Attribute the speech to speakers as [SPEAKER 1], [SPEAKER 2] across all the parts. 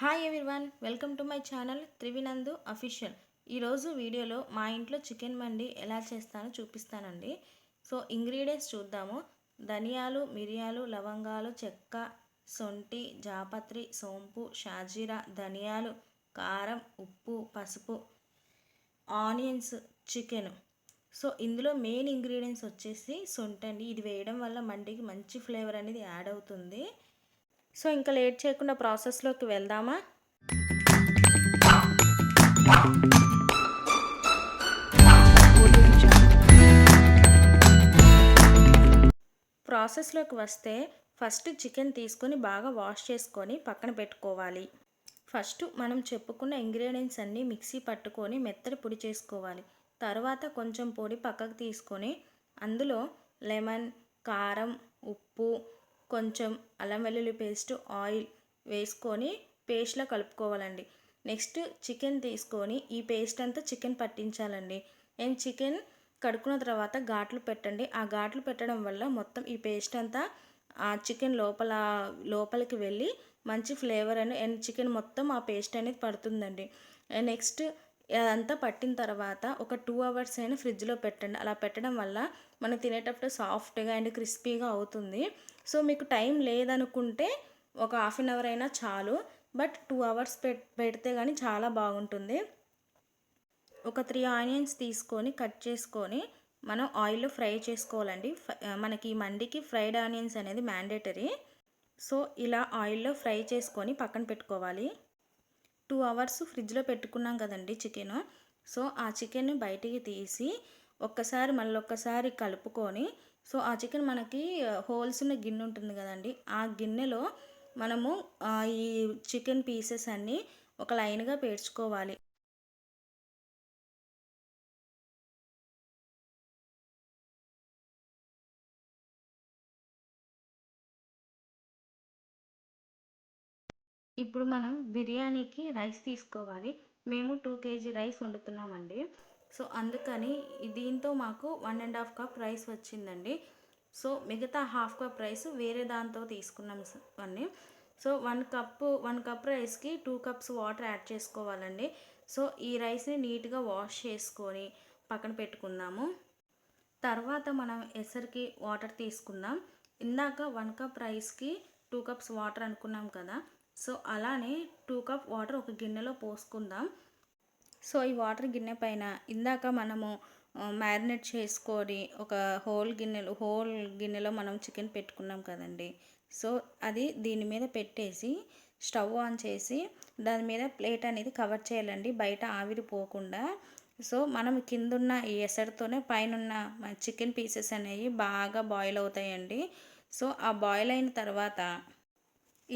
[SPEAKER 1] Hi everyone welcome to my channel Trivinandu official ఈరోజు వీడియోలో మా ఇంట్లో చికెన్ మండి ఎలా చేస్తానో చూపిస్తానండి. సో ఇంగ్రీడియంట్స్ చూద్దాము. ధనియాలు మిరియాలు లవంగాలు చెక్క సొంటి జాపత్రి సోంపు షాజీరా ధనియాలు కారం ఉప్పు పసుపు ఆనియన్స్ చికెన్ సో ఇందులో మెయిన్ ఇంగ్రీడియంట్స్ వచ్చేసి సొంటండి. ఇది వేయడం వల్ల మండికి మంచి ఫ్లేవర్ అనేది యాడ్ అవుతుంది. సో ఇంకా లేట్ చేయకుండా ప్రాసెస్లోకి వెళ్దామా? ప్రాసెస్లోకి వస్తే ఫస్ట్ చికెన్ తీసుకొని బాగా వాష్ చేసుకొని పక్కన పెట్టుకోవాలి. ఫస్ట్ మనం చెప్పుకున్న ఇంగ్రీడియంట్స్ అన్నీ మిక్సీ పట్టుకొని మెత్తడి పొడి చేసుకోవాలి. తర్వాత కొంచెం పొడి పక్కకు తీసుకొని అందులో లెమన్ కారం ఉప్పు కొంచెం అల్లం వెల్లుల్లి పేస్ట్ ఆయిల్ వేసుకొని పేస్ట్లో కలుపుకోవాలండి. నెక్స్ట్ చికెన్ తీసుకొని ఈ పేస్ట్ అంతా చికెన్ పట్టించాలండి. నేను చికెన్ కడుక్కున్న తర్వాత ఘాట్లు పెట్టండి. ఆ ఘాట్లు పెట్టడం వల్ల మొత్తం ఈ పేస్ట్ అంతా ఆ చికెన్ లోపల లోపలికి వెళ్ళి మంచి ఫ్లేవర్ అని అండ్ చికెన్ మొత్తం ఆ పేస్ట్ అనేది పడుతుందండి. నెక్స్ట్ అదంతా పట్టిన తర్వాత ఒక టూ అవర్స్ అయినా ఫ్రిడ్జ్లో పెట్టండి. అలా పెట్టడం వల్ల మనం తినేటప్పుడు సాఫ్ట్గా అండ్ క్రిస్పీగా అవుతుంది. సో మీకు టైం లేదనుకుంటే ఒక హాఫ్ అన్ అవర్ అయినా చాలు. బట్ టూ అవర్స్ పెడితే కానీ చాలా బాగుంటుంది. ఒక త్రీ ఆనియన్స్ తీసుకొని కట్ చేసుకొని మనం ఆయిల్లో ఫ్రై చేసుకోవాలండి. మనకి మండికి ఫ్రైడ్ ఆనియన్స్ అనేది మ్యాండేటరీ. సో ఇలా ఆయిల్లో ఫ్రై చేసుకొని పక్కన పెట్టుకోవాలి. టూ అవర్స్ ఫ్రిడ్జ్లో పెట్టుకున్నాం కదండి చికెను. సో ఆ చికెన్ బయటికి తీసి ఒక్కసారి మళ్ళీ ఒక్కసారి కలుపుకొని సో ఆ చికెన్ మనకి హోల్స్ ఉన్న గిన్నె ఉంటుంది కదండి ఆ గిన్నెలో మనము ఈ చికెన్ పీసెస్ అన్నీ ఒక లైన్గా పేర్చుకోవాలి. ఇప్పుడు మనం బిర్యానీకి రైస్ తీసుకోవాలి. మేము టూ కేజీ రైస్ వండుతున్నామండి. సో అందుకని దీంతో మాకు one and half cup rice వచ్చిందండి. సో మిగతా హాఫ్ కప్ రైస్ వేరే దాంతో తీసుకున్నాం అన్నీ so one cup one cup రైస్కి టూ కప్స్ వాటర్ యాడ్ చేసుకోవాలండి. సో ఈ రైస్ని నీట్గా వాష్ చేసుకొని పక్కన పెట్టుకుందాము. తర్వాత మనం ఎసరికి వాటర్ తీసుకుందాం. ఇందాక వన్ కప్ రైస్కి టూ కప్స్ వాటర్ అనుకున్నాం కదా. సో అలానే టూ కప్ వాటర్ ఒక గిన్నెలో పోసుకుందాం. సో ఈ వాటర్ గిన్నె పైన ఇందాక మనము మ్యారినేట్ చేసుకొని ఒక హోల్ గిన్నెలో హోల్ గిన్నెలో మనం చికెన్ పెట్టుకున్నాం కదండి. సో అది దీని మీద పెట్టేసి స్టవ్ ఆన్ చేసి దాని మీద ప్లేట్ అనేది కవర్ చేయాలండి. బయట ఆవిరిపోకుండా సో మనం కిందున్న ఈ ఎసరుతోనే పైన చికెన్ పీసెస్ అనేవి బాగా బాయిల్ అవుతాయండి. సో ఆ బాయిల్ అయిన తర్వాత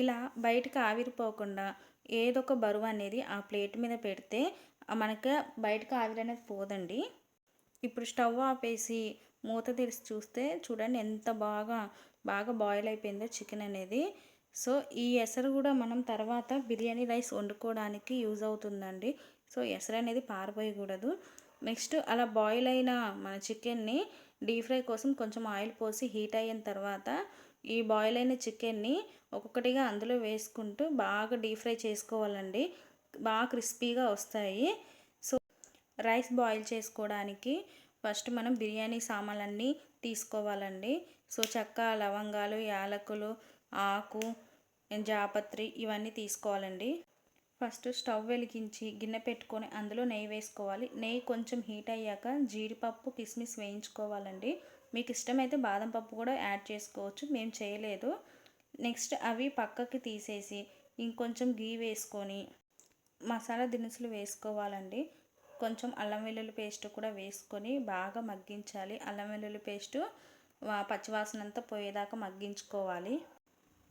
[SPEAKER 1] ఇలా బయటకు ఆవిరిపోకుండా ఏదో ఒక బరువు అనేది ఆ ప్లేట్ మీద పెడితే మనకు బయటకు ఆవిరి అనేది పోదండి. ఇప్పుడు స్టవ్ ఆపేసి మూత తెరిచి చూస్తే చూడండి ఎంత బాగా బాగా బాయిల్ అయిపోయిందో చికెన్ అనేది. సో ఈ ఎసరు కూడా మనం తర్వాత బిర్యానీ రైస్ వండుకోవడానికి యూజ్ అవుతుందండి. సో ఎసరు అనేది పారిపోయకూడదు నెక్స్ట్ అలా బాయిల్ అయిన మన చికెన్ని డీప్ ఫ్రై కోసం కొంచెం ఆయిల్ పోసి హీట్ అయిన తర్వాత ఈ బాయిల్ అయిన చికెన్ని ఒక్కొక్కటిగా అందులో వేసుకుంటూ బాగా డీప్ ఫ్రై చేసుకోవాలండి. బాగా క్రిస్పీగా వస్తాయి. సో రైస్ బాయిల్ చేసుకోవడానికి ఫస్ట్ మనం బిర్యానీ సామాన్లన్నీ తీసుకోవాలండి. సో చెక్క లవంగాలు యాలకులు ఆకు జాపత్రి ఇవన్నీ తీసుకోవాలండి. ఫస్ట్ స్టవ్ వెలిగించి గిన్నె పెట్టుకొని అందులో నెయ్యి వేసుకోవాలి. నెయ్యి కొంచెం హీట్ అయ్యాక జీడిపప్పు కిస్మిస్ వేయించుకోవాలండి. మీకు ఇష్టమైతే బాదం పప్పు కూడా యాడ్ చేసుకోవచ్చు. మేము చేయలేదు. నెక్స్ట్ అవి పక్కకి తీసేసి ఇంకొంచెం గీ వేసుకొని మసాలా దినుసులు వేసుకోవాలండి. కొంచెం అల్లం వెల్లుల్లి పేస్ట్ కూడా వేసుకొని బాగా మగ్గించాలి. అల్లం వెల్లుల్లి పేస్టు పచ్చివాసన అంతా పోయేదాకా మగ్గించుకోవాలి.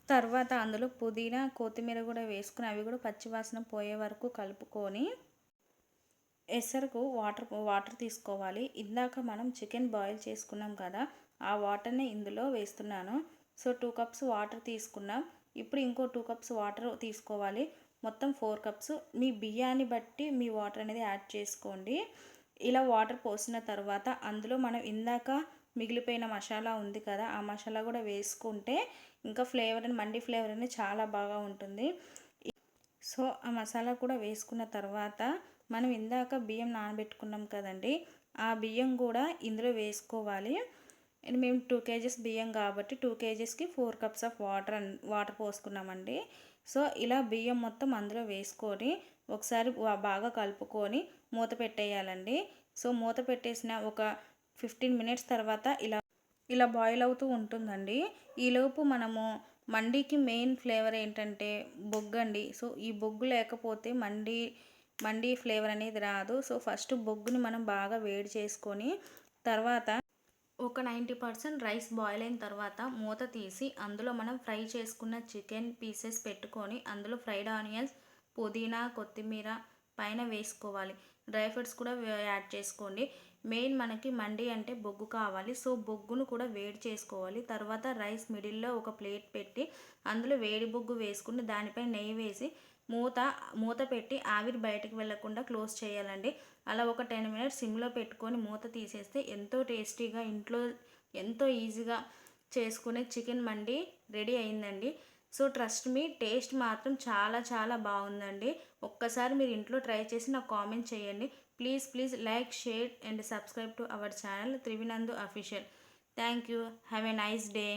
[SPEAKER 1] తర్వాత అందులో పుదీనా కొత్తిమీర కూడా వేసుకుని అవి కూడా పచ్చివాసన పోయే వరకు కలుపుకొని ఎసరుకు వాటర్ వాటర్ తీసుకోవాలి. ఇందాక మనం చికెన్ బాయిల్ చేసుకున్నాం కదా ఆ వాటర్ని ఇందులో వేస్తున్నాను. సో టూ కప్స్ వాటర్ తీసుకున్నాం. ఇప్పుడు ఇంకో టూ కప్స్ వాటర్ తీసుకోవాలి. మొత్తం ఫోర్ కప్స్. మీ బియ్యాన్ని బట్టి మీ వాటర్ అనేది యాడ్ చేసుకోండి. ఇలా వాటర్ పోసిన తర్వాత అందులో మనం ఇందాక మిగిలిపోయిన మసాలా ఉంది కదా ఆ మసాలా కూడా వేసుకుంటే ఇంకా ఫ్లేవర్ అని మండి ఫ్లేవర్ అనేది చాలా బాగా ఉంటుంది. సో ఆ మసాలా కూడా వేసుకున్న తర్వాత మనం ఇందాక బియ్యం నానబెట్టుకున్నాం కదండి ఆ బియ్యం కూడా ఇందులో వేసుకోవాలి. మేము టూ కేజీస్ బియ్యం కాబట్టి two కేజీస్కి four cups of water water పోసుకున్నామండి. So ఇలా బియ్యం మొత్తం అందులో వేసుకొని ఒకసారి బాగా కలుపుకొని మూత పెట్టేయాలండి. సో మూత పెట్టేసిన ఒక ఫిఫ్టీన్ మినిట్స్ తర్వాత ఇలా ఇలా బాయిల్ అవుతూ ఉంటుందండి. ఈలోపు మనము మండీకి మెయిన్ ఫ్లేవర్ ఏంటంటే బొగ్గు అండి సో ఈ బొగ్గు లేకపోతే మండీ మండీ ఫ్లేవర్ అనేది రాదు. సో ఫస్ట్ బొగ్గుని మనం బాగా వేడి చేసుకొని తర్వాత ఒక నైంటీ పర్సెంట్ రైస్ బాయిల్ అయిన తర్వాత మూత తీసి అందులో మనం ఫ్రై చేసుకున్న చికెన్ పీసెస్ పెట్టుకొని అందులో ఫ్రైడ్ ఆనియన్స్ పుదీనా కొత్తిమీర పైన వేసుకోవాలి. డ్రై ఫ్రూట్స్ కూడా యాడ్ చేసుకోండి. మెయిన్ మనకి మండి అంటే బొగ్గు కావాలి. సో బొగ్గును కూడా వేడి చేసుకోవాలి. తర్వాత రైస్ మిడిల్లో ఒక ప్లేట్ పెట్టి అందులో వేడి బొగ్గు వేసుకుని దానిపై నెయ్యి వేసి మూత మూత పెట్టి ఆవిరి బయటకు వెళ్ళకుండా క్లోజ్ చేయాలండి. అలా ఒక టెన్ మినిట్స్ సిమ్లో పెట్టుకొని మూత తీసేస్తే ఎంతో టేస్టీగా ఇంట్లో ఎంతో ఈజీగా చేసుకునే చికెన్ మండి రెడీ అయిందండి. సో ట్రస్ట్ మీ టేస్ట్ మాత్రం చాలా చాలా బాగుందండి. ఒక్కసారి మీరు ఇంట్లో ట్రై చేసి నాకు కామెంట్ చేయండి. Please please like share and subscribe to our channel Trivinandu official. Thank you. Have a nice day.